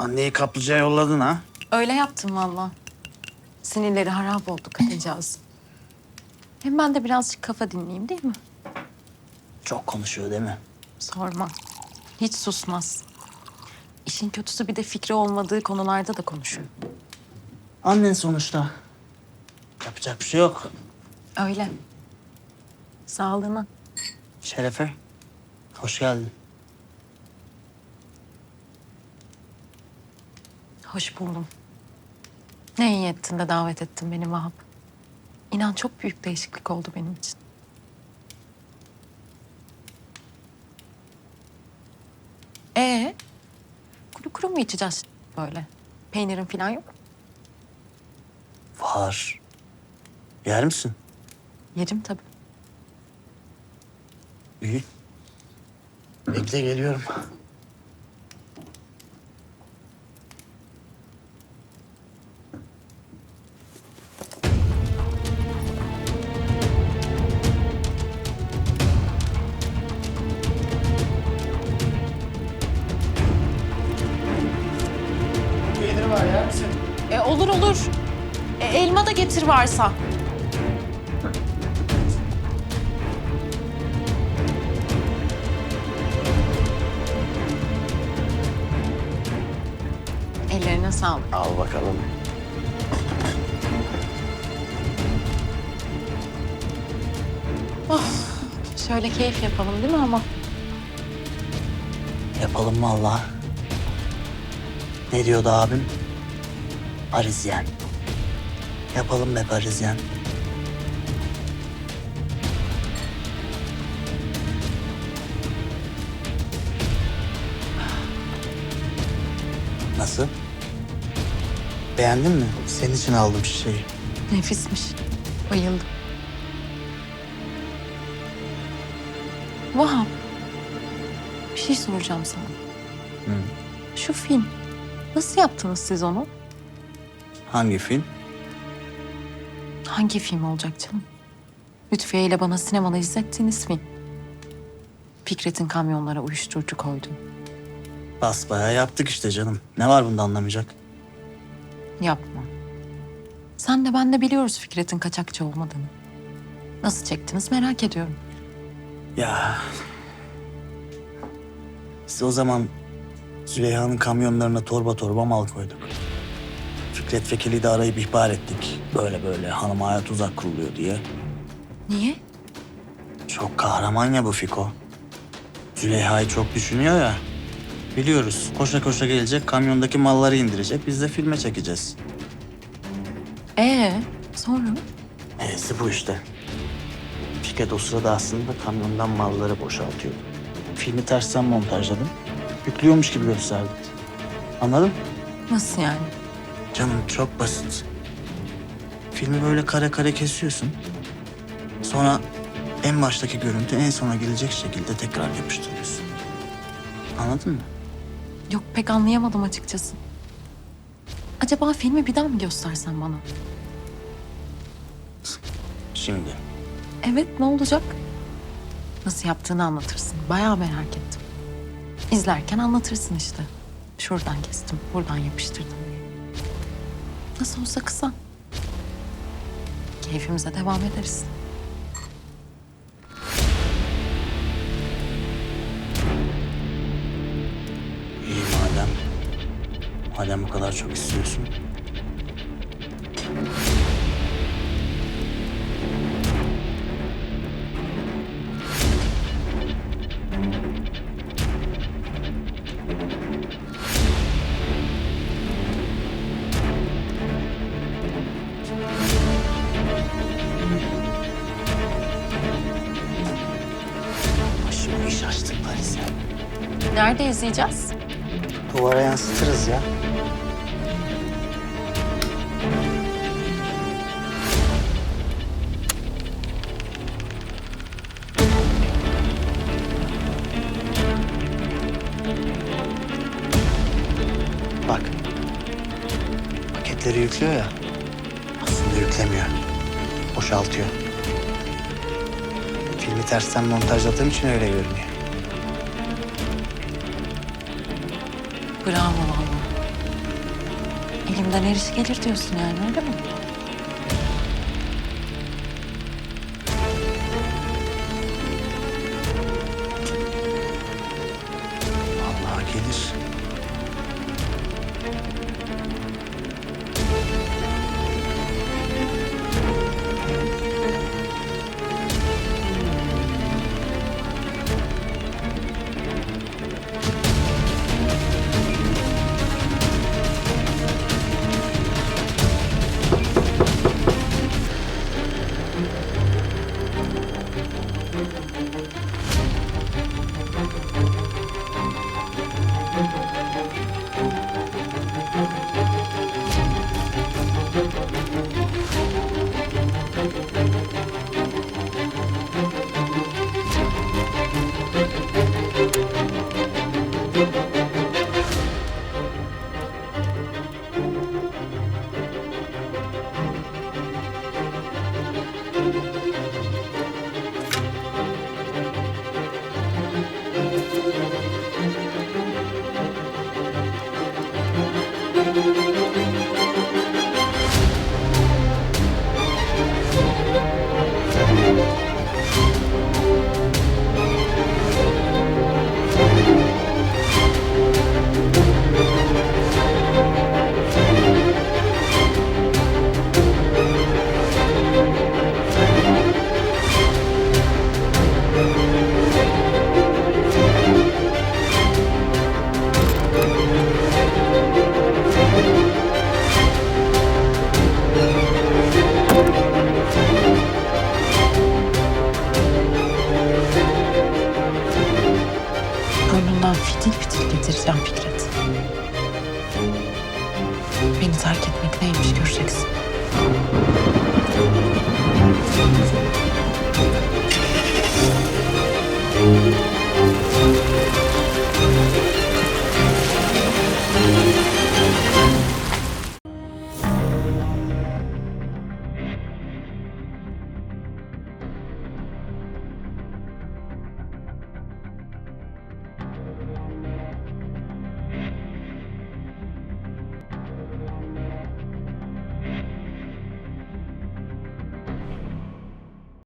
Anneyi kaplıcaya yolladın ha? Öyle yaptım valla. Sinirleri harap oldu kadıncağız. Hem ben de birazcık kafa dinleyeyim değil mi? Çok konuşuyor değil mi? Sorma. Hiç susmaz. İşin kötüsü bir de fikri olmadığı konularda da konuşuyor. Annen sonuçta. Yapacak bir şey yok. Öyle. Sağlığına. Şerefe, hoş geldin. Hoş buldum. Ne iyi ettin de davet ettin beni Vahap. İnan çok büyük değişiklik oldu benim için. Ee, kuru kuru mu içeceğiz böyle? Peynirin falan yok. mu? Var. Yer misin? Yerim tabii. İyi. Bekle geliyorum. Da getir varsa. Ellerine sağlık. Al bakalım. Şöyle keyif yapalım değil mi ama? Yapalım vallahi. Ne diyordu abim? Parisyen. Yapalım be Parisyen. Nasıl? Beğendin mi? Senin için aldım şişeyi. Nefismiş. Bayıldım. Vahap. Bir şey soracağım sana. Hı. Şu film. Nasıl yaptınız siz onu? Hangi film? Hangi film olacak canım? Lütfiye ile bana sinemada izlettiğiniz film. Fikret'in kamyonlara uyuşturucu koydu. Basbayağı yaptık işte canım. Ne var bunda anlamayacak? Yapma. Sen de ben de biliyoruz Fikret'in kaçakçı olmadığını. Nasıl çektiniz merak ediyorum. Ya. Biz o zaman Züleyha'nın kamyonlarına torba torba mal koyduk. Fikret Vekili de arayıp ihbar ettik. Böyle böyle hanıma hayat tuzak kuruluyor diye. Niye? Çok kahraman ya bu Fiko. Züleyha'yı çok düşünüyor ya. Biliyoruz. Koşa koşa gelecek, kamyondaki malları indirecek. Biz de filme çekeceğiz. Ee, sonra? Neyse bu işte. Fikret o sırada aslında kamyondan malları boşaltıyordu. Filmi tersten montajladım. Yüklüyormuş gibi gösterdim. Anladın? Nasıl yani? Canım çok basit. Filmi böyle kare kare kesiyorsun. Sonra en baştaki görüntü en sona gelecek şekilde tekrar yapıştırıyorsun. Anladın mı? Yok pek anlayamadım açıkçası. Acaba filmi bir daha mı göstersen bana? Şimdi. Evet ne olacak? Nasıl yaptığını anlatırsın. Bayağı merak ettim. İzlerken anlatırsın işte. Şuradan kestim, buradan yapıştırdım. Nasıl olsa kısa. Keyfimize devam ederiz. İyi madem. Madem bu kadar çok istiyorsun. Nerede izleyeceğiz? Duvara yansıtırız ya. Bak. Paketleri yüklüyor ya. Aslında yüklemiyor. Boşaltıyor. Filmi tersten montajladığım için öyle görünüyor. Bravo valla. Elimden erişi şey gelir diyorsun yani öyle mi? Müzik Burnundan fitil fitil getireceğim Fikret. Beni terk etmek neymiş göreceksin.